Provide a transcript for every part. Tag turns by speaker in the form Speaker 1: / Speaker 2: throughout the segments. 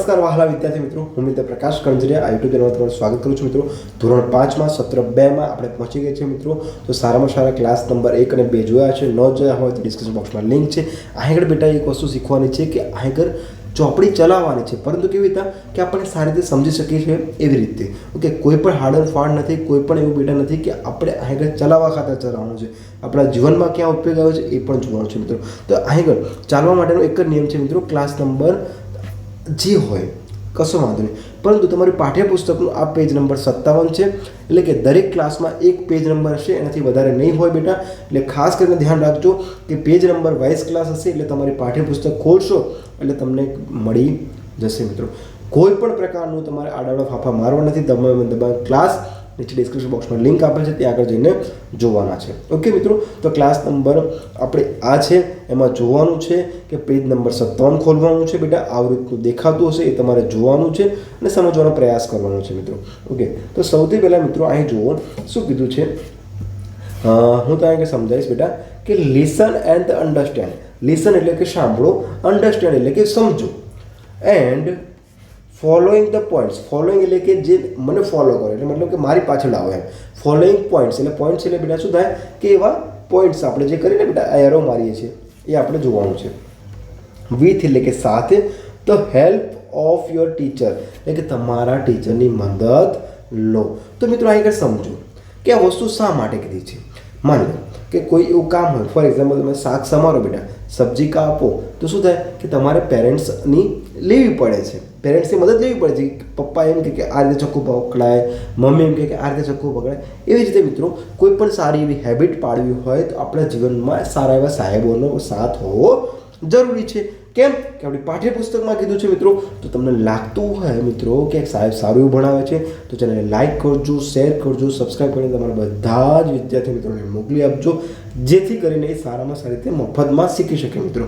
Speaker 1: નમસ્કાર વહાલા વિદ્યાર્થી મિત્રો, હું મિત્ર પ્રકાશ કંજરિયા આ યુટ્યુબ ચેનલ તમારું સ્વાગત કરું છું મિત્રો. ધોરણ પાંચમાં સત્ર બેમાં આપણે પહોંચી ગયા છીએ મિત્રો. તો સારામાં સારા ક્લાસ નંબર એક અને બે જોયા છે. ન જોયા હોય તો ડિસ્ક્રિપ્શન બોક્સમાં લિંક છે. આગળ બેટા એક વસ્તુ શીખવાની છે કે આગળ ચોપડી ચલાવવાની છે. પરંતુ કેવી રીતે? કે આપણે સારી રીતે સમજી શકીએ છીએ એવી રીતે. ઓકે, કોઈ પણ હાડર ફાડ નથી, કોઈ પણ એવું બેટા નથી કે આપણે આગળ ચલાવવા ખાતર ચલાવવાનું છે. આપણા જીવનમાં ક્યાં ઉપયોગ આવે છે એ પણ જોવાનું છે મિત્રો. તો આગળ ચાલવા માટેનો એક જ નિયમ છે મિત્રો ક્લાસ નંબર જે હોય, કશો વાંધો નહીં. પરંતુ તમારી પાઠ્યપુસ્તકનું આ પેજ નંબર સત્તાવન છે, એટલે કે દરેક ક્લાસમાં એક પેજ નંબર હશે, એનાથી વધારે નહીં હોય બેટા. એટલે ખાસ કરીને ધ્યાન રાખજો કે પેજ નંબર વાઇઝ ક્લાસ હશે, એટલે તમારી પાઠ્યપુસ્તક ખોલશો, એટલે તમને મળી જશે મિત્રો. કોઈ પણ પ્રકારનું તમારે આડાવડા ફાફા મારવા નથી તમે ક્લાસ નીચે ડિસ્ક્રિપ્શન બોક્સમાં લિંક આપેલ છે, ત્યાં આગળ જઈને જોવાના છે. ઓકે મિત્રો, તો ક્લાસ નંબર આપણે આ છે, એમાં જોવાનું છે કે પેજ નંબર સત્તાવન ખોલવાનું છે, બેટા. આ રીતનું દેખાતું હશે, એ તમારે જોવાનું છે અને સમજવાનો પ્રયાસ કરવાનો છે, મિત્રો. ઓકે તો સૌથી પહેલાં, મિત્રો, અહીં જુઓ, શું કીધું છે? હું તો અહીં સમજાવીશ, બેટા, કે લિસન એન્ડ અન્ડરસ્ટેન્ડ લિસન એટલે કે સાંભળો અન્ડરસ્ટેન્ડ એટલે કે સમજો. And following the points following એટલે કે જે મને ફોલો કરે, એટલે મતલબ કે મારી પાછળ આવે એમ. ફોલોઈંગ પોઈન્ટ્સ એટલે પોઈન્ટ્સ એટલે બેટા શું થાય કે એવા પોઈન્ટ્સ આપણે જે કરીને બેટા એરો મારીએ છીએ, એ આપણે જોવાનું છે. વિથ એટલે કે સાથે the help of your teacher એટલે કે તમારા ટીચરની મદદ લો. તો મિત્રો અહીં આગળ સમજો કે આ વસ્તુ શા માટે કીધી છે? માની કે કોઈ એવું કામ હોય ફોર એક્ઝામ્પલ તમે શાક સમારો બેટા, સબ્જી કાપો, તો શું થાય કે તમારે પેરેન્ટ્સની લેવી પડે છે. પેરેન્ટ્સની મદદ લેવી પડે છે પપ્પા એમ કે આ રીતે ચોખ્ખું પકડાય, મમ્મી એમ કે આ રીતે ચોખ્ખું પકડાય. એવી રીતે મિત્રો, કોઈ પણ સારી એવી હેબિટ પાડવી હોય તો આપણા જીવનમાં સારા એવા સાહેબોનો સાથ હોવો જરૂરી છે. કેમ? કે આપણી પાઠ્યપુસ્તકમાં કીધું છે મિત્રો, તો તમને લાગતું હોય મિત્રો કે સાહેબ સારું એવું ભણાવે છે, તો ચેનલને લાઈક કરજો શેર કરજો સબસ્ક્રાઈબ કરીને તમારા બધા જ વિદ્યાર્થી મિત્રોને મોકલી આપજો, જેથી કરીને એ સારામાં સારી રીતે મફતમાં શીખી શકે મિત્રો.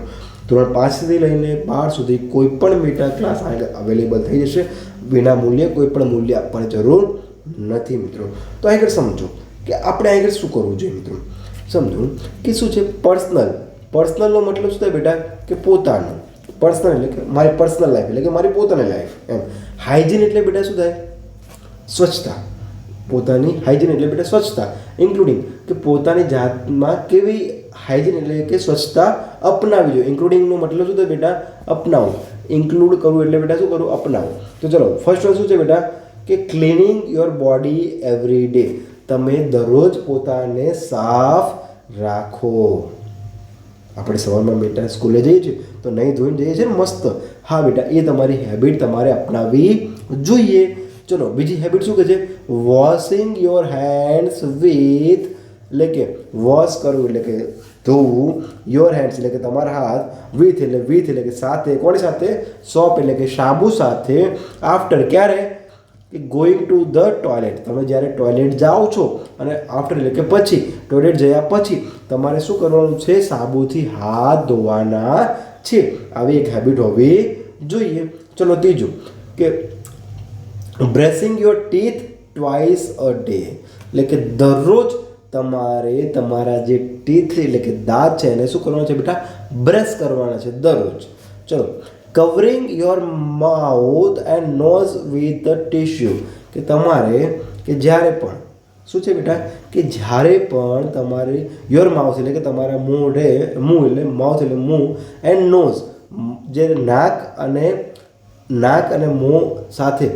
Speaker 1: ધોરણ પાંચથી લઈને બાર સુધી કોઈ પણ મેટા ક્લાસ અવેલેબલ થઈ જશે. વિના મૂલ્યે કોઈ પણ મૂલ્ય આપવાની જરૂર નથી મિત્રો. તો આગળ સમજો કે આપણે આગળ શું કરવું જોઈએ મિત્રો? સમજો કે શું છે પર્સનલ પર્સનલનો મતલબ શું થાય બેટા? કે પોતાનું. પર્સનલ એટલે કે મારી પર્સનલ લાઈફ એટલે કે મારી પોતાની લાઈફ એમ. હાઇજીન એટલે બેટા શું થાય? સ્વચ્છતા. પોતાની હાઇજીન એટલે બેટા સ્વચ્છતા. ઇન્ક્લુડિંગ કે પોતાની જાતમાં કેવી હાઇજીન એટલે કે સ્વચ્છતા અપનાવી જોઈએ. ઇન્ક્લુડિંગનો મતલબ શું થાય બેટા? અપનાવો. ઇન્ક્લુડ કરવું એટલે બેટા શું કરવું અપનાવું. તો ચલો ફર્સ્ટ વન શું છે બેટા? કે cleaning your body every day તમે દરરોજ પોતાને સાફ રાખો. આપણે સવારમાં બેટા સ્કૂલે જઈએ છીએ, તો નહીં ધોઈને જઈએ છીએ મસ્ત. હા બેટા, એ તમારી હેબિટ તમારે અપનાવવી જોઈએ. ચલો, બીજી હેબિટ શું કહે છે? વોશિંગ યોર હેન્ડ્સ વિથ એટલે કે વોશ કરવું, એટલે કે ધોવું યોર હેન્ડ્સ એટલે કે તમારા હાથ વિથ એટલે વિથ એટલે કે સાથે કોની સાથે સોપ એટલે કે સાબુ સાથે આફ્ટર ક્યારે કે ગોઈંગ ટુ ધ ટોયલેટ તમે જ્યારે ટોયલેટ જાઓ છો અને આફ્ટર એટલે કે પછી ટોયલેટ જયા પછી તમારે શું કરવાનું છે સાબુથી હાથ ધોવાના છે આવી એક હેબિટ હોવી જોઈએ ચલો ત્રીજું કે brushing your teeth twice a day એટલે કે દરરોજ તમારે તમારા જે ટીથ એટલે કે દાંત છે એને શું કરવાનું છે બેટા? બ્રશ કરવાના છે દરરોજ. ચલો. Covering your mouth and nose with the tissue કે તમારે, કે જ્યારે પણ, શું છે બેટા? કે જ્યારે પણ તમારે યોર માઉથ એટલે કે તમારા મોઢે, મું એટલે માઉથ એટલે મું એન્ડ નોઝ જે નાક અને નાક અને મોં સાથે,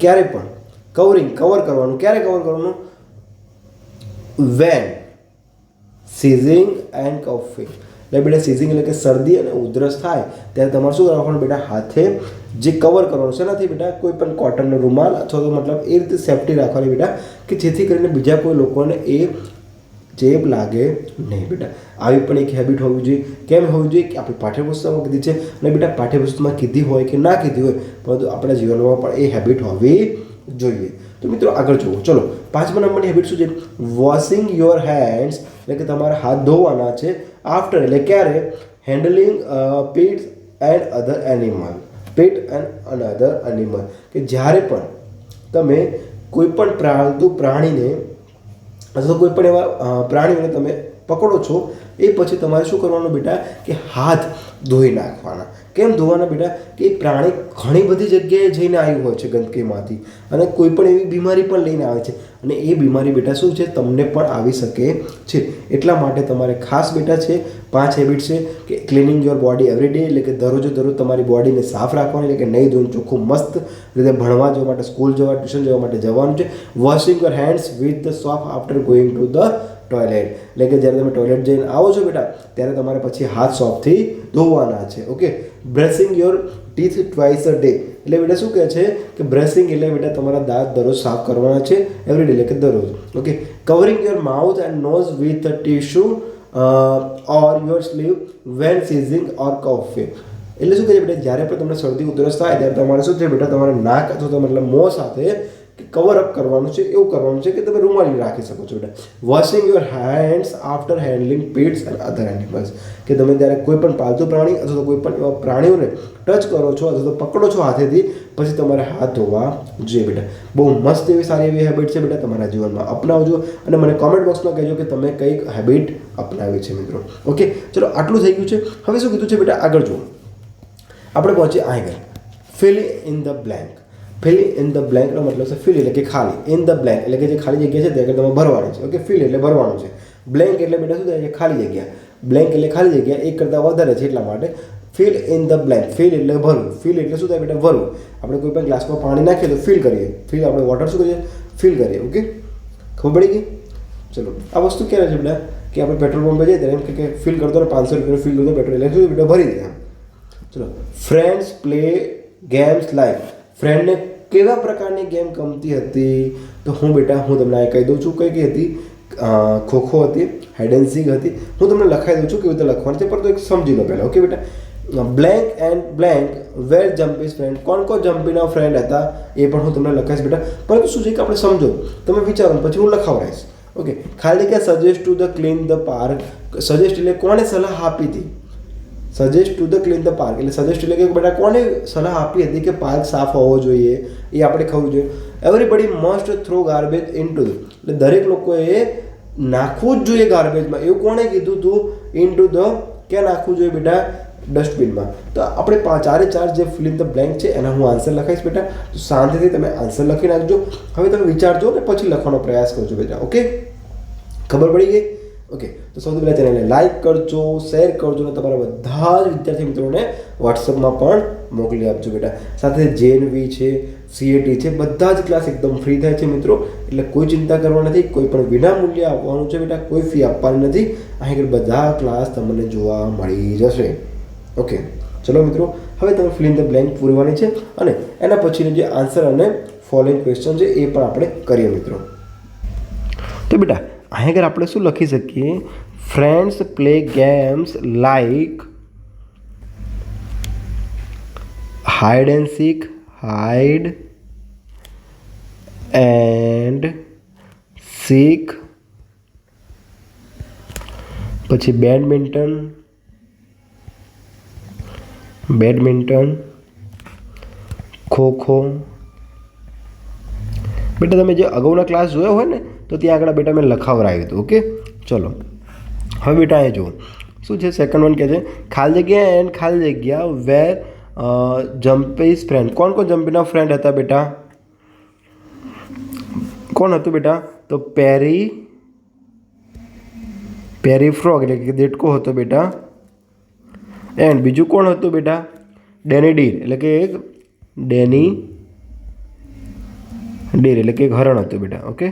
Speaker 1: ક્યારે પણ કવરિંગ કવર કરવાનું, ક્યારે કવર કરવાનું? વેન સીઝિંગ એન્ડ કફિંગ એટલે બેટા સીઝિંગ એટલે કે શરદી અને ઉધરસ થાય. ત્યારે તમારે શું રાખવાનું બેટા? હાથે જે કવર કરવાનું છે નથી બેટા કોઈ પણ કોટનનો રૂમાલ અથવા તો મતલબ એ રીતે સેફટી રાખવાની બેટા, કે જેથી કરીને બીજા કોઈ લોકોને એ ચેપ લાગે નહીં બેટા. આવી પણ એક હેબિટ હોવી જોઈએ. કેમ હોવી જોઈએ? કે આપણી પાઠ્યપુસ્તકમાં કીધી છે અને બેટા પાઠ્યપુસ્તકમાં કીધી હોય કે ના કીધી હોય, પરંતુ આપણા જીવનમાં પણ એ હેબિટ હોવી જોઈએ. તો મિત્રો આગળ જુઓ. ચલો, પાંચમા નંબરની હેબિટ શું છે? વોશિંગ યોર હેન્ડ્સ એટલે કે તમારા હાથ ધોવાના છે આફ્ટર એટલે ક્યારે? Handling pet and other animal pet and another animal કે જ્યારે પણ તમે કોઈ પણ પ્રાણતું પ્રાણીને, અથવા કોઈ પણ એવા પ્રાણીઓને તમે પકડો છો, એ પછી તમારે શું કરવાનું બેટા? કે હાથ ધોઈ નાખવાના. કેમ ધોવાના બેટા? કે પ્રાણી ઘણી બધી જગ્યાએ જઈને આવ્યું હોય છે ગંદકીમાંથી. અને કોઈ પણ એવી બીમારી પણ લઈને આવે છે. અને એ બીમારી બેટા શું છે? તમને પણ આવી શકે છે. એટલા માટે તમારે ખાસ બેટા છે, પાંચ હેબિટ છે કે cleaning your body every day એટલે કે દરરોજે દરરોજ તમારી બોડીને સાફ રાખવાની, એટલે કે નહીં ધોઈને ચોખ્ખું મસ્ત રીતે ભણવા જવા માટે સ્કૂલ જવા ટ્યુશન જવા માટે જવાનું છે. Washing your hands with the soap after going to the toilet. એટલે કે જ્યારે તમે ટોયલેટ જઈને આવો છો બેટા, ત્યારે તમારે પછી હાથ સોપથી ધોવાના છે, okay? Brushing your teeth twice a day એટલે બેટા શું કહે છે કે બ્રેસિંગ એટલે બેટા તમારા દાંત દરરોજ સાફ કરવાના છે એવરી ડે એટલે કે દરરોજ, okay? Covering your mouth and nose with tissue or your sleeve when sneezing or cough એટલે શું કહે છે બેટા, જ્યારે પણ તમને શરદી ઉધરસ થાય, ત્યારે તમારે શું છે બેટા, તમારે નાક અથવા તો મતલબ મોં સાથે કવર અપ કરવાનું છે, એવું કરવાનું છે કે તમે રૂમાલી રાખી શકો છો બેટા. Washing your hands after handling pets and other animals કે તમે જ્યારે કોઈ પણ પાલતુ પ્રાણી અથવા તો કોઈ પણ એવા પ્રાણીઓને ટચ કરો છો અથવા તો પકડો છો હાથેથી, પછી તમારે હાથ ધોવા જોઈએ બેટા. બહુ મસ્ત એવી સારી એવી હેબિટ છે બેટા તમારા જીવનમાં. અપનાવજો અને મને કોમેન્ટ બોક્સમાં કહેજો કે તમે કઈ હેબિટ અપનાવી છે મિત્રો. ઓકે ચલો આટલું થઈ ગયું છે. હવે શું કીધું છે બેટા? આગળ જુઓ. આપણે પહોંચીએ આગળ. Fill in the blank fill in the બ્લેન્કનો મતલબ છે ફિલ એટલે કે ખાલી. ઇન ધ બ્લેન્ક એટલે કે જે ખાલી જગ્યા છે તે આગળ તમે ભરવાની છે. ઓકે ફિલ એટલે ભરવાનું છે. બ્લેન્ક એટલે બેટા શું થાય? છે ખાલી જગ્યા. બ્લેન્ક એટલે ખાલી જગ્યા, એક કરતાં વધારે છે એટલા માટે fill in the blank fill એટલે ભરવું. ફિલ એટલે શું થાય બેટા? ભરવું. આપણે કોઈ પણ ગ્લાસમાં પાણી નાખીએ તો ફિલ કરીએ. ફિલ આપણે વોટર શું કરીએ? ફિલ કરીએ. ઓકે ખબર પડી ગઈ? ચલો. આ વસ્તુ ક્યારે છે બેટા? કે આપણે પેટ્રોલ પંપે જઈએ ત્યારે એમ કે- ફિલ કરતો ને પાંચસો રૂપિયા ફિલ કરતો પેટ્રોલ એટલે શું બેટા? ભરી દે ચલો. ફ્રેન્ડ્સ પ્લે ગેમ્સ લાઈક ફ્રેન્ડને કેવા પ્રકારની ગેમ ગમતી હતી? તો હું બેટા, હું તમને આ કહી દઉં છું કઈ કઈ હતી. ખોખો હતી હાઇડ એન્ડ સીક હતી. હું તમને લખાઈ દઉં છું કેવી રીતે લખવાનું છે, પરંતુ એક સમજી લો પહેલાં ઓકે બેટા? Blank and blank where Jumpy's friend કોણ કોણ જમ્પીના ફ્રેન્ડ હતા? એ પણ હું તમને લખાઈશ બેટા. પરંતુ શું છે કે આપણે સમજો, તમે વિચારો પછી હું લખાવડાવીશ. ઓકે ખાલી કે suggest to the clean the park suggest એટલે કોણે સલાહ આપી હતી? Suggest to the clean the park એટલે સજેસ્ટ એટલે કે બેટા કોને સલાહ આપી હતી કે પાર્ક સાફ હોવો જોઈએ એ આપણે ખબર જોઈએ. Everybody must throw garbage in to એટલે દરેક લોકોએ નાખવું જ જોઈએ ગાર્બેજમાં એવું કોણે કીધું તું? ઇન ટુ ધ ક્યાં નાખવું જોઈએ બેટા? ડસ્ટબિનમાં તો આપણે ચારે ચાર જે ફિલિંગ ધ બ્લેન્ક છે, એના હું આન્સર લખાઈશ બેટા. તો શાંતિથી તમે આન્સર લખી નાખજો. હવે તમે વિચારજો ને પછી લખવાનો પ્રયાસ કરજો બેટા ઓકે ખબર પડી ગઈ? ઓકે તો સૌથી પહેલાં ચેનલને લાઇક કરજો શેર કરજો અને તમારા બધા જ વિદ્યાર્થી મિત્રોને વોટ્સઅપમાં પણ મોકલી આપજો બેટા. સાથે જેએનવી છે સીએટી છે, બધા જ ક્લાસ એકદમ ફ્રી થાય છે મિત્રો. એટલે કોઈ ચિંતા કરવા નથી, કોઈ પણ વિના મૂલ્ય આપવાનું છે બેટા, કોઈ ફી આપવાની નથી. અહીં બધા ક્લાસ તમને જોવા મળી જશે. ઓકે ચલો મિત્રો, હવે તમે ફિલ ઇન ધ બ્લેન્ક પૂરવાની છે અને એના પછીનો જે આન્સર અને ફોલોઈંગ ક્વેશ્ચન છે એ પણ આપણે કરીએ મિત્રો. તો બેટા અહીં આગળ આપણે શું લખી શકીએ friends play games like hide and seek hide and seek પછી બેડમિન્ટન બેડમિન્ટન ખોખો બેટા, તમે જે અગાઉના ક્લાસ જોયો હોય ને તો ત્યાં આગળ બેટા મેં લખાવરાયું હતું, ઓકે? ચલો. હવે બેટા અહીં જુઓ. શું છે? સેકન્ડ વન કહે છે, ખાલી જગ્યા એન્ડ ખાલી જગ્યા વેર જમ્પીસ ફ્રેન્ડ કોણ કોણ જમ્પીના ફ્રેન્ડ હતા બેટા? કોણ હતું બેટા? તો પેરી પેરી ફ્રોગ એટલે કે દેટકો હતો બેટા. એન્ડ બીજું કોણ હતું બેટા? ડેની ડીર એટલે કે એક ડેની ડીર એટલે કે એક હરણ હતું બેટા, okay?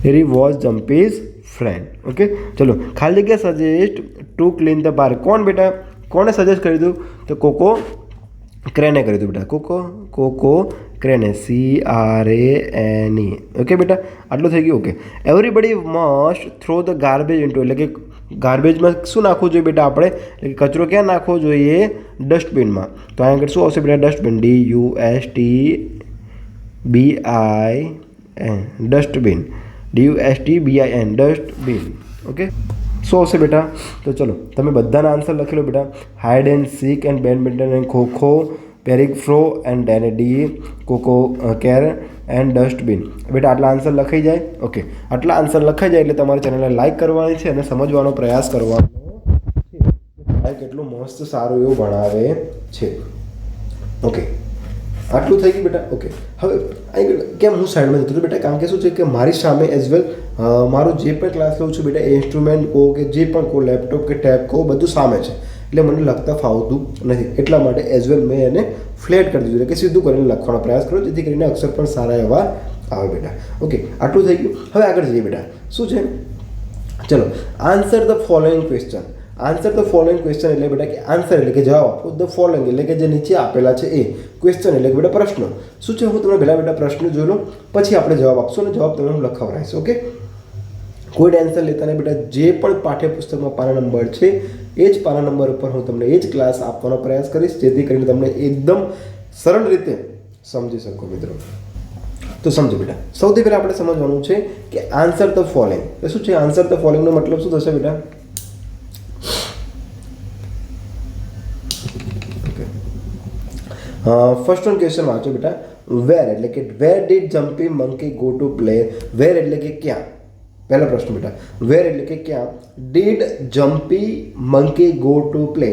Speaker 1: Harry was Jumpy's friend okay ચલો ખાલી જગ્યા suggest to clean the park કોણ બેટા કોણે સજેસ્ટ કર્યું હતું તો કોકો ક્રેને કર્યું હતું બેટા Koko Koko ક્રેને C R A N E okay બેટા આટલું થઈ ગયું okay everybody must throw the garbage into એટલે કે ગાર્બેજમાં શું નાખવું જોઈએ બેટા આપણે એટલે કે કચરો ક્યાં નાખવો જોઈએ ડસ્ટબિનમાં તો અહીંયા આગળ શું આવશે બેટા dustbin D U S T B I N dustbin D U S T B I N dustbin okay શું આવશે બેટા. તો ચલો, તમે બધાના આન્સર લખી લો બેટા. Hide and seek and badminton and kho-kho Patrick fro and ડેનેડી Koko care and dustbin બેટા, આટલા આન્સર લખાઈ જાય? ઓકે આટલા આન્સર લખાઈ જાય એટલે તમારી ચેનલને લાઈક કરવાની છે અને સમજવાનો પ્રયાસ કરવાનો છે. કેટલું મસ્ત સારું એવું ભણાવે છે. ઓકે આટલું થઈ ગયું બેટા? ઓકે હવે અહીં કેમ હું સાઈડમાં જતો હતો બેટા, કારણ કે શું છે કે મારી સામે એઝ વેલ મારું જે પણ ક્લાસ લઉં છું બેટા, એ ઇન્સ્ટ્રુમેન્ટ કહો કે જે પણ કહો લેપટોપ કે ટેબ કહો, બધું સામે છે. એટલે મને લખતા ફાવતું નથી. એટલા માટે એઝ વેલ મેં એને ફ્લેટ કરી દીધું. કે સીધું કરીને લખવાનો પ્રયાસ કર્યો, જેથી કરીને અક્ષર પણ સારા એવા આવે બેટા. ઓકે આટલું થઈ ગયું. હવે આગળ જઈએ બેટા. શું છે? ચલો answer the following question answer the following question એટલે બેટા કે આન્સર એટલે કે જવાબ. આપો ધ ફોલોઈંગ એટલે કે જે નીચે આપેલા છે એ. ક્વેશ્ચન એટલે કે બેટા પ્રશ્ન. શું છે? હું તમને પહેલાં બેટા પ્રશ્ન જોઈ લઉં, પછી આપણે જવાબ આપશું અને જવાબ તમને લખાવડાવીશ ઓકે કોઈ ટેન્શન લેતા નહીં બેટા જે પણ પાઠ્યપુસ્તકમાં પાના નંબર છે, એ જ પાના નંબર ઉપર હું તમને એ જ ક્લાસ આપવાનો પ્રયાસ કરીશ, જેથી કરીને તમને એકદમ સરળ રીતે સમજી શકો મિત્રો. તો સમજો બેટા. સૌથી પહેલાં આપણે સમજવાનું છે કે આન્સર ધ ફોલોઈંગ શું છે? આન્સર ધ ફોલોઈંગનો મતલબ શું થશે બેટા? ફર્સ્ટ વન ક્વેશ્ચન વાંચો બેટા વેર એટલે કે where did Jumpy monkey go to play where એટલે કે ક્યાં? પહેલો પ્રશ્ન બેટા। વેર એટલે કે ક્યાં? Did Jumpy monkey go to play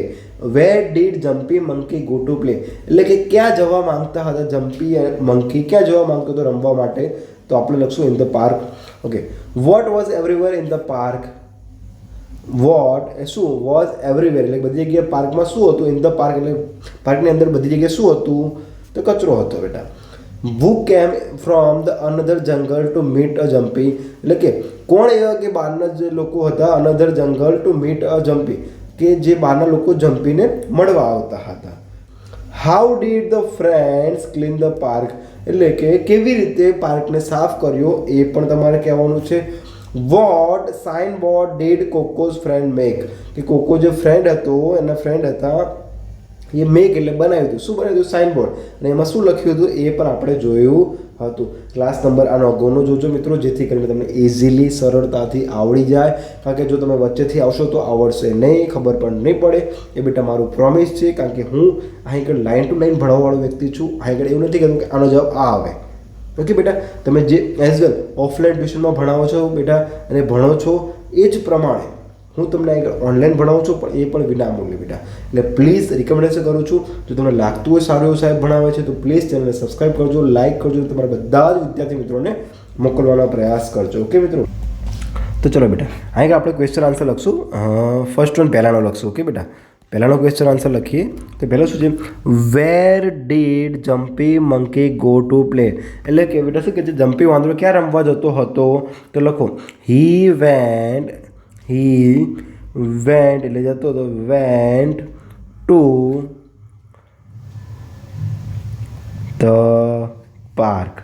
Speaker 1: where did Jumpy monkey go to play એટલે કે ક્યાં જવા માંગતા હતા જમ્પી મંકી ક્યાં જવા માંગતો હતો રમવા માટે? તો આપણે લખશું in the park okay what was everywhere in the park what a શું? વોઝ એવરીવેર એટલે બધી જગ્યાએ પાર્કમાં શું હતું? ઇન ધ પાર્ક એટલે પાર્કની અંદર બધી જગ્યાએ શું હતું? તો કચરો હતો, બેટા. Who came from the another jungle to meet a Jumpy એટલે કે કોણ એવા કે બહારના જે લોકો હતા another jungle to meet a jumpy કે જે બહારના લોકો જમ્પીને મળવા આવતા હતા. How did the friends clean the park એટલે કે કેવી રીતે પાર્કને સાફ કર્યો એ પણ તમારે કહેવાનું છે. What sign board, dad Coco's friend Mac. કે કોકો જે ફ્રેન્ડ હતો, એના ફ્રેન્ડ હતા, એ મેક એટલે બનાવ્યું હતું. શું બનાવ્યું હતું? Sign board. અને એમાં શું લખ્યું હતું? એ પણ આપણે જોયું હતું. ક્લાસ નંબર આનો અગાઉનો જોજો મિત્રો, જેથી કરીને તમને ઇઝીલી સરળતાથી આવડી જાય. કારણ કે જો તમે વચ્ચેથી આવશો તો આવડશે નહીં, ખબર પણ નહીં પડે. એ બેટા મારું પ્રોમિસ છે, કારણ કે હું અહીં આગળ લાઈન ટુ લાઈન ભણાવવાળો વ્યક્તિ છું. અહીં આગળ એવું નથી કહેતું કે આનો જવાબ આ આવે. ઓકે બેટા, તમે જે એઝ વેલ ઓફલાઈન ટ્યુશનમાં ભણાવો છો બેટા અને ભણો છો એ જ પ્રમાણે હું તમને આગળ ઓનલાઈન ભણાવું છું પણ એ પણ વિનામૂલ્ય બેટા. એટલે પ્લીઝ રિકમેન્ડેશન કરું છું, જો તમને લાગતું હોય સારું એવું સાહેબ ભણાવે છે તો પ્લીઝ ચેનલને સબસ્ક્રાઈબ કરજો લાઇક કરજો તમારા બધા જ વિદ્યાર્થી મિત્રોને મોકલવાનો પ્રયાસ કરજો. ઓકે મિત્રો? તો ચલો બેટા અહીં આપણે ક્વેશ્ચન આન્સર લખશું. ફર્સ્ટ વન પહેલાંનો લખશું. ઓકે બેટા? પહેલાંનો ક્વેશ્ચન આન્સર લખીએ તો પહેલાં શું છે where did Jumpy monkey go to play એટલે કે બેટા શું કે જે જમ્પી વાંદરો ક્યાં રમવા જતો હતો? તો લખો હી વેન્ટ હી વેન્ટ એટલે જતો હતો વેન્ટ ટુ ધ પાર્ક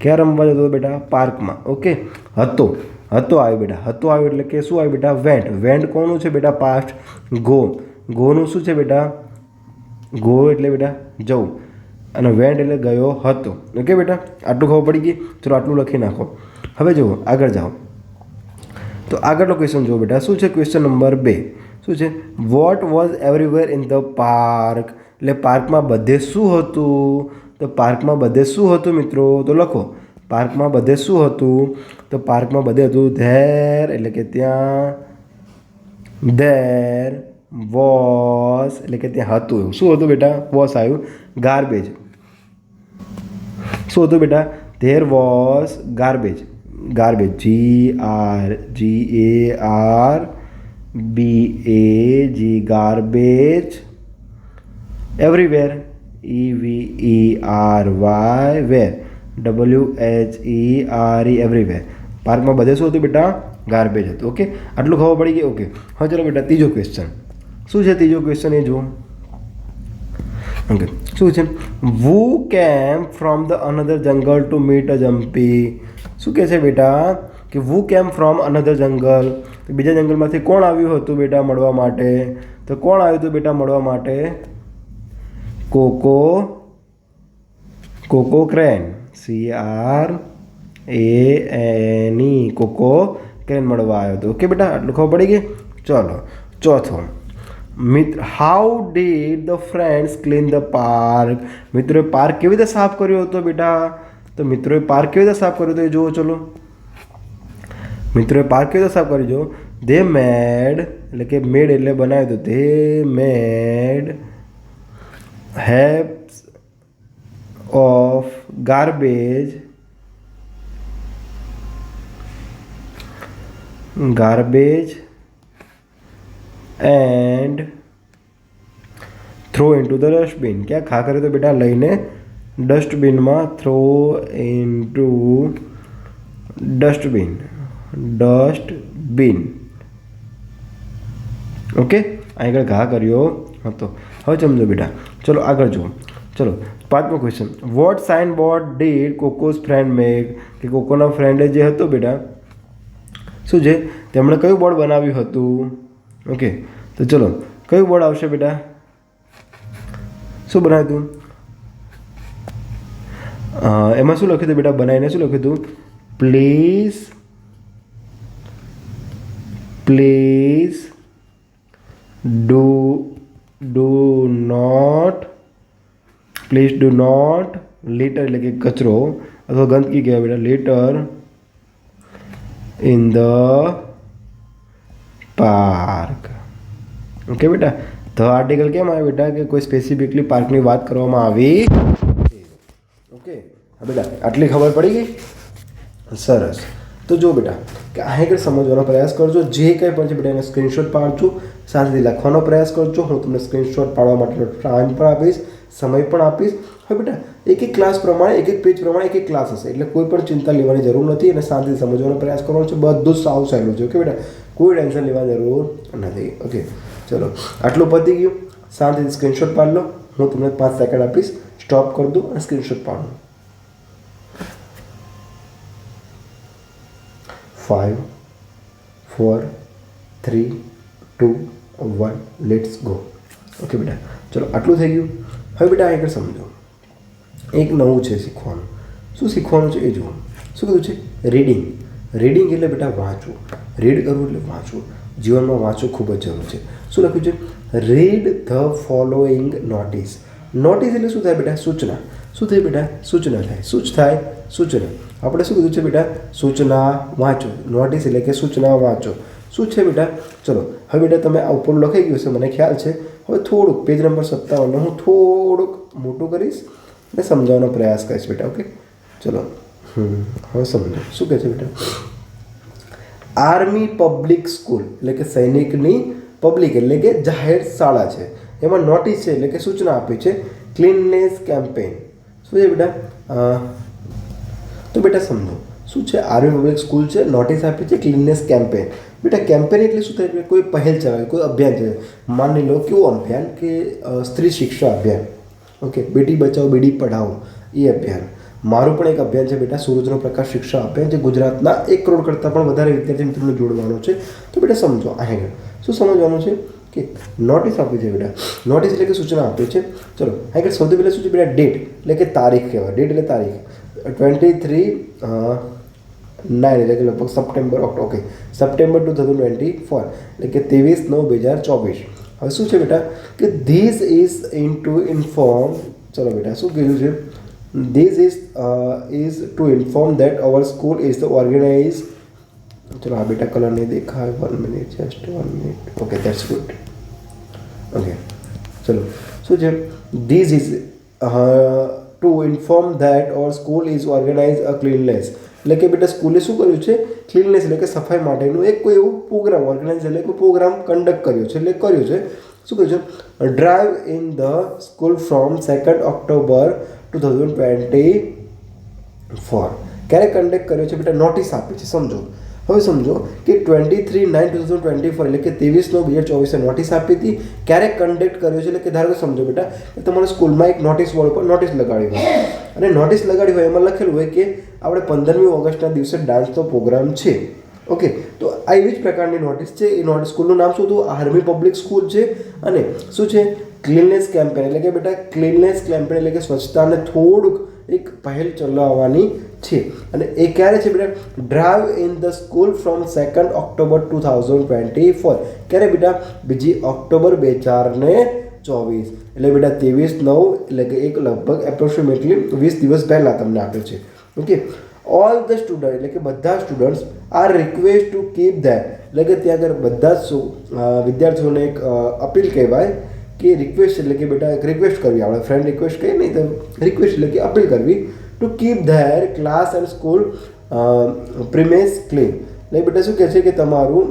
Speaker 1: ક્યાં રમવા જતો બેટા? પાર્કમાં ઓકે હતો હતો આવ્યો બેટા, હતો આવ્યો એટલે કે શું આવ્યું બેટા? વેન્ટ વેન્ટ કોનું છે બેટા? પાસ્ટ ગો ગોનું શું છે બેટા? ગો એટલે બેટા જવું. અને વેન્ટ એટલે ગયો હતો. ઓકે બેટા? આટલું ખબર પડી ગઈ? ચલો આટલું લખી નાખો. હવે જુઓ, આગળ જાઓ. તો આગળનો ક્વેશ્ચન જુઓ બેટા. શું છે ક્વેશ્ચન નંબર બે? શું છે? What was everywhere in the park એટલે પાર્કમાં બધે શું હતું? તો પાર્કમાં બધે શું હતું મિત્રો? તો લખો. પાર્કમાં બધે શું હતું? તો પાર્કમાં બધે હતું ધેર, એટલે કે ત્યાં ધેર. વોસ એટલે કે ત્યાં હતું એવું. શું હતું બેટા? વોસ આવ્યું. ગાર્બેજ. શું હતું બેટા? There was garbage. Garbage. G R G A R B A G garbage. Everywhere E V E R Y where W H E R E everywhere પાર્કમાં બધે શું હતું બેટા? ગાર્બેજ હતું. ઓકે આટલું ખબર પડી ગઈ? ઓકે હવે ચલો બેટા, ત્રીજો ક્વેશ્ચન શું છે ત્રીજો ક્વેશ્ચન એ જુઓ. ઓકે શું છે? Who came from the another jungle to meet a Jumpy શું કહે છે બેટા? કે વુ કેમ ફ્રોમ અનધર જંગલ બીજા જંગલમાંથી કોણ આવ્યું હતું બેટા મળવા માટે? તો કોણ આવ્યું હતું બેટા મળવા માટે? Koko Koko crane. C R A N E Koko crane મળવા આવ્યો હતો. ઓકે બેટા, આટલું ખબર પડી ગઈ? ચલો, ચોથો. મિત્ર how did the friends clean the park મિત્રોએ પાર્ક કેવી રીતે સાફ કર્યો હતો બેટા? તો મિત્રોએ પાર્ક કેવી રીતે સાફ કર્યો હતો એ જુઓ, ચલો. મિત્રોએ પાર્ક કેવી રીતે સાફ કરી જુઓ? ધે મેડ એટલે કે મેડ એટલે બનાવ્યું હતું. They made heaps of garbage garbage and throw into the dustbin ક્યાં? ખા કરે તો બેટા? લઈને ડસ્ટબિનમાં throw into dustbin. Dustbin okay આગળ ઘા કર્યો હતો. હવે સમજો બેટા. ચલો, આગળ જુઓ. ચલો, પાંચમો question what sign board did Koko's friend make કે કોકોના ફ્રેન્ડે જે હતો બેટા, શું છે? તેમણે કયું બોર્ડ બનાવ્યું હતું? ઓકે તો ચલો કયું બોર્ડ આવશે બેટા શું બનાવ્યું હતું અ, એમાં શું લખ્યું હતું બેટા બનાવીને શું લખ્યું હતું please please do do not please do not litter એટલે કે કચરો અથવા ગંદકી કહેવાય બેટા litter in the park. Okay બેટા? ધ આર્ટિકલ કેમ આવે બેટા કે કોઈ સ્પેસિફિકલી પાર્કની વાત કરવામાં આવી? ઓકે હા બેટા, આટલી ખબર પડી ગઈ? સરસ. તો જો બેટા, કે આ આગળ સમજવાનો પ્રયાસ કરજો. જે કંઈ પણ છે બેટા, એને સ્ક્રીનશોટ પાડજો. સાથે લખવાનો પ્રયાસ કરજો. હું તમને સ્ક્રીનશોટ પાડવા માટેનો ટાઈમ પણ આપીશ. સમય પણ આપીશ. હવે બેટા, એક એક ક્લાસ પ્રમાણે, એક એક પેજ પ્રમાણે એક એક ક્લાસ હશે. એટલે કોઈ પણ ચિંતા લેવાની જરૂર નથી અને શાંતિથી સમજવાનો પ્રયાસ કરવાનો છે. બધું જ સાવ સહેલું છે. ઓકે બેટા? કોઈ ટેન્શન લેવાની જરૂર નથી. ઓકે ચલો. આટલું પતી ગયું. શાંતિથી સ્ક્રીનશોટ પાડી લો. હું તમને પાંચ સેકન્ડ આપીશ. સ્ટોપ કરી દઉં અને સ્ક્રીનશોટ પાડું. Five four three two one let's go okay બેટા? ચલો, આટલું થઈ ગયું. હવે બેટા આગળ સમજો. એક નવું છે શીખવાનું. શું શીખવાનું છે એ જુઓ. શું કીધું છે? રીડિંગ રીડિંગ એટલે બેટા વાંચવું. રીડ કરવું એટલે વાંચવું. જીવનમાં વાંચવું ખૂબ જ જરૂર છે. શું લખ્યું છે? Read the following notice notice એટલે શું થાય બેટા? સૂચના. શું થાય બેટા? સૂચના થાય. સૂચ થાય, સૂચના. આપણે શું કીધું છે બેટા? સૂચના વાંચો. નોટિસ એટલે કે સૂચના વાંચો. શું છે બેટા? ચલો હવે બેટા તમે આ ઉપર લખાઈ ગયું છે, મને ખ્યાલ છે. હવે થોડુંક પેજ નંબર સત્તાવનનો હું થોડુંક મોટું કરીશ અને સમજાવવાનો પ્રયાસ કરીશ બેટા ઓકે ચલો. હવે સમજો. શું કહે છે બેટા? આર્મી પબ્લિક સ્કૂલ એટલે કે સૈનિકની પબ્લિક એટલે કે જાહેર શાળા છે. એમાં નોટિસ છે, એટલે કે સૂચના આપી છે ક્લીનનેસ કેમ્પેન શું છે બેટા? તો બેટા સમજો. શું છે? આર્મી પબ્લિક સ્કૂલ છે નોટિસ આપી છે ક્લીનનેસ કેમ્પેન બેટા કેમ્પેન એટલે શું થાય? કોઈ પહેલ ચલાવે કોઈ અભિયાન છે માની લો કેવું અભિયાન કે સ્ત્રી શિક્ષા અભિયાન. ઓકે, બેટી બચાવો, બેટી પઢાઓ એ અભિયાન. મારું પણ એક અભિયાન છે બેટા, સૂરજનો પ્રકાશ શિક્ષા અભિયાન, જે ગુજરાતના એક કરોડ કરતાં પણ વધારે વિદ્યાર્થી મિત્રોને જોડવાનો છે. તો બેટા, સમજો અહીંયા શું સમજવાનું છે? કે નોટિસ આપી છે બેટા. નોટિસ એટલે કે સૂચના આપી છે. ચલો આગળ સૌથી પહેલાં શું છે બેટા? ડેટ એટલે કે તારીખ કહેવાય. ડેટ એટલે તારીખ. ટ્વેન્ટી થ્રી નાઇન એટલે કે લગભગ September October okay September two thousand twenty four એટલે કે ત્રેવીસ નવ બે હજાર ચોવીસ હવે શું છે બેટા કે this is in to inform ચલો બેટા શું કીધું છે this is is to inform that our school is the organize ચલો આ બેટા કલર નહીં દેખાય one minute just one minute okay that's good okay ચલો શું છે this is to inform that our school is organize a cleanness એટલે કે બેટા સ્કૂલે શું કર્યું છે? ક્લીનનેસ એટલે કે સફાઈ માટેનું એક કોઈ એવું પ્રોગ્રામ ઓર્ગેનાઇઝ એટલે કોઈ પ્રોગ્રામ કન્ડક્ટ કર્યો છે, એટલે કર્યું છે. શું કર્યું છે? Drive in the school from second October two thousand twenty four ક્યારે કન્ડક્ટ કર્યો છે બેટા? નોટિસ આપી છે, સમજો. હવે સમજો કે twenty three nine two thousand twenty four એટલે કે ત્રેવીસ નવ બે હજાર ચોવીસે નોટિસ આપી હતી. ક્યારે કન્ડક્ટ કર્યો છે? એટલે કે ધારો કે સમજો બેટા, કે તમારા સ્કૂલમાં એક નોટિસ બોર્ડ પર નોટિસ લગાડી હોય. અને નોટિસ લગાડી હોય એમાં લખેલું હોય કે આપણે પંદરમી ઓગસ્ટના દિવસે ડાન્સનો પ્રોગ્રામ છે. ઓકે તો આ એવી જ પ્રકારની નોટિસ છે. એ નોટિસ સ્કૂલનું નામ શું હતું? આર્મી પબ્લિક સ્કૂલ છે. અને શું છે? ક્લીનનેસ કેમ્પેન એટલે કે બેટા ક્લીનનેસ કેમ્પેન એટલે કે સ્વચ્છતાને થોડુંક એક પહેલ ચલાવવાની છે. અને એ ક્યારે છે બેટા? Drive in the school from second October two thousand twenty four ક્યારે બેટા? બીજી ઓક્ટોબર બે હજાર ને ચોવીસ. એટલે બેટા ત્રેવીસ નવ, એટલે કે એક લગભગ એપ્રોક્સિમેટલી વીસ દિવસ પહેલાં તમને આપે છે. ઓકે ઓલ ધ સ્ટુડન્ટ એટલે કે બધા students are request to keep that એટલે કે ત્યાં આગળ બધા જ વિદ્યાર્થીઓને એક અપીલ કહેવાય કે રિક્વેસ્ટ એટલે કે બેટા એક રિક્વેસ્ટ કરવી. આપણે ફ્રેન્ડ રિક્વેસ્ટ કહીએ નહીં તો રિક્વેસ્ટ એટલે કે અપીલ કરવી to keep their class and school premises clean એટલે બેટા શું કહે છે કે તમારું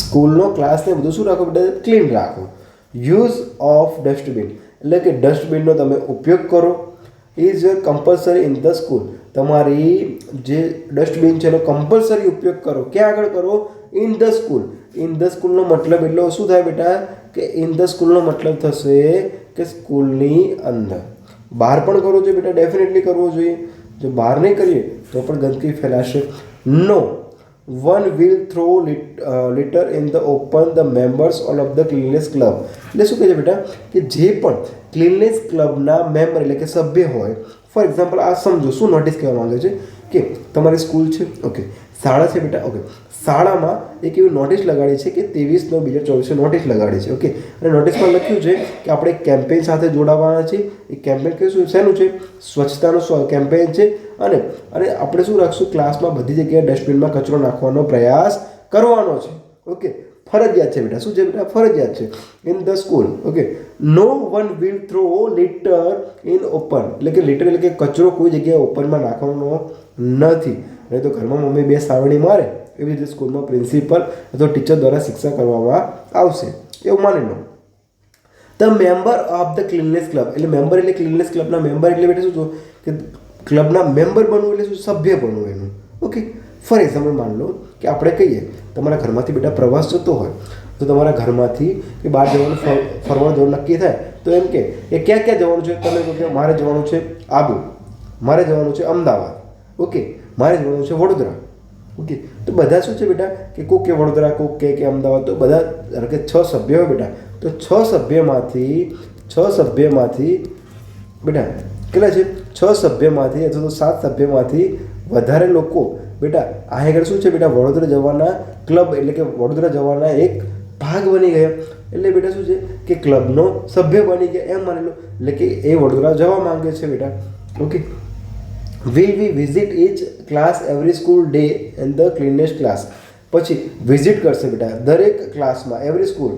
Speaker 1: સ્કૂલનો ક્લાસને બધું શું રાખો? બેટા ક્લીન રાખો. યુઝ ઓફ ડસ્ટબિન એટલે કે ડસ્ટબિનનો તમે ઉપયોગ કરો. Is compulsory in the school તમારી જે ડસ્ટબિન છે એનો કમ્પલસરી ઉપયોગ કરો. ક્યાં આગળ કરો? In the school in the સ્કૂલનો મતલબ એટલો શું થાય બેટા? કે ઇન ધ સ્કૂલનો મતલબ થશે કે સ્કૂલની અંદર. બહાર પણ કરવો જોઈએ બેટા ડેફિનેટલી કરવો જોઈએ. જો બહાર નહીં કરીએ તો પણ ગંદકી ફેલાશે. No one will throw litter in the open the members all of the cleanness club એટલે શું કહે છે બેટા? કે જે પણ ક્લીનનેસ ક્લબના મેમ્બર એટલે કે સભ્ય હોય ફોર એક્ઝામ્પલ આ સમજો, શું નોટિસ કહેવા માંગે છે? કે તમારી સ્કૂલ છે? ઓકે શાળા છે બેટા ઓકે શાળામાં એક એવી નોટિસ લગાડી છે કે ત્રેવીસ નવ બે હજાર ચોવીસે નોટિસ લગાડી છે ઓકે અને નોટિસમાં લખ્યું છે કે આપણે કેમ્પેન સાથે જોડાવાના છે. એ કેમ્પેન કે શું શેનું છે? સ્વચ્છતાનું કેમ્પેન છે. અને અને આપણે શું રાખશું? ક્લાસમાં બધી જગ્યાએ ડસ્ટબિનમાં કચરો નાખવાનો પ્રયાસ કરવાનો છે ઓકે ફરજિયાત છે બેટા. શું છે બેટા? ફરજિયાત છે. In the school okay no one will throw litter in open એટલે કે લિટર એટલે કે કચરો કોઈ જગ્યાએ ઓપનમાં નાખવાનો નથી. નહીં તો ઘરમાં મમ્મી બે સાવણી મારે, એવી રીતે સ્કૂલમાં પ્રિન્સિપલ અથવા ટીચર દ્વારા શિક્ષા કરવામાં આવશે, એવું માની લો the member of the cleanliness club, એટલે મેમ્બર એટલે ક્લીનનેસ ક્લબના મેમ્બર એટલે બેટા શું કે ક્લબના મેમ્બર બનવું એટલે શું? સભ્ય બનવું એનું. ઓકે? ફોર એક્ઝામ્પલ માની લો કે આપણે કહીએ, તમારા ઘરમાંથી બેટા પ્રવાસ જતો હોય, તો તમારા ઘરમાંથી કે બહાર જવાનું ફર- ફરવા જવાનું નક્કી થાય, તો એમ કે, એ ક્યાં ક્યાં જવાનું છે? તમે કહો કે મારે જવાનું છે આબુ, મારે જવાનું છે અમદાવાદ. ઓકે? મારે જવાનું છે વડોદરા. ઓકે તો બધા શું છે બેટા? કે કોક કે વડોદરા, કોક કે કે અમદાવાદ, તો બધા ધારો કે છ સભ્ય હોય બેટા. તો છ સભ્યમાંથી છ સભ્યમાંથી બેટા, કેટલા છે? છ સભ્યમાંથી અથવા તો સાત સભ્યમાંથી વધારે લોકો બેટા, આ આગળ શું છે બેટા? વડોદરા જવાના ક્લબ એટલે કે વડોદરા જવાના એક ભાગ બની ગયા. એટલે બેટા શું છે? કે ક્લબનો સભ્ય બની ગયા. એમ માની લો. એટલે કે એ વડોદરા જવા માંગે છે બેટા. Okay will we visit each class every school day and the cleanest class પછી વિઝિટ કરશે બેટા, દરેક ક્લાસમાં એવરી સ્કૂલ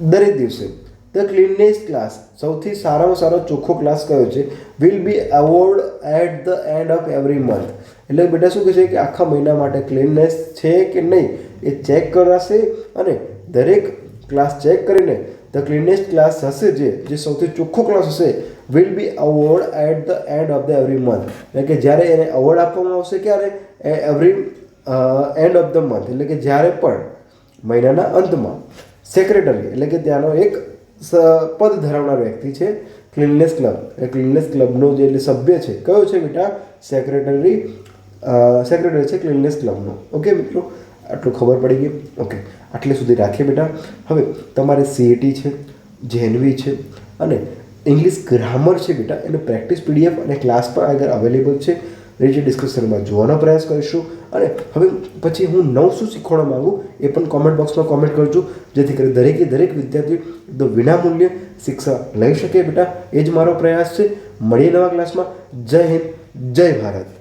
Speaker 1: દરેક દિવસે. ધ ક્લીનનેસ ક્લાસ સૌથી સારામાં સારો ચોખ્ખો ક્લાસ કયો છે? Will be award at the end of every month એટલે બેટા શું કહે છે કે આખા મહિના માટે ક્લીનનેસ છે કે નહીં? એ ચેક કરાશે અને દરેક ક્લાસ ચેક કરીને ધ ક્લીનેસ્ટ ક્લાસ હશે જે જે સૌથી ચોખ્ખો ક્લાસ હશે will be award at the end of the every month એટલે કે જ્યારે એને અવોર્ડ આપવામાં આવશે ક્યારે? Every end of the month એટલે કે જ્યારે પણ મહિનાના અંતમાં. સેક્રેટરી એટલે કે ત્યાંનો એક પદ ધરાવનાર વ્યક્તિ છે ક્લીનનેસ ક્લબ એ ક્લીનનેસ ક્લબનો જે સભ્ય છે, કયો છે બેટા? સેક્રેટરી સેક્રેટરી છે ક્લીનનેસ ક્લબનો ઓકે મિત્રો? આટલું ખબર પડી ગઈ. ઓકે આટલે સુધી રાખીએ બેટા. હવે, તમારે સીએટી છે જેનવી છે, અને ઇંગ્લિશ ગ્રામર છે બેટા. એનું પ્રેક્ટિસ પીડીએફ અને ક્લાસ પણ આગળ અવેલેબલ છે. નીચે ડિસ્ક્રિપ્શનમાં જોવાનો પ્રયાસ કરીશું. અને હવે પછી હું નવું શું શીખવાડવા માગું, એ પણ કોમેન્ટ બોક્સમાં કોમેન્ટ કરજો. જેથી કરી દરેકે દરેક વિદ્યાર્થી એકદમ વિનામૂલ્યે શિક્ષા લઈ શકે બેટા. એ જ મારો પ્રયાસ છે. મળીએ નવા ક્લાસમાં જય હિન્દ, જય ભારત.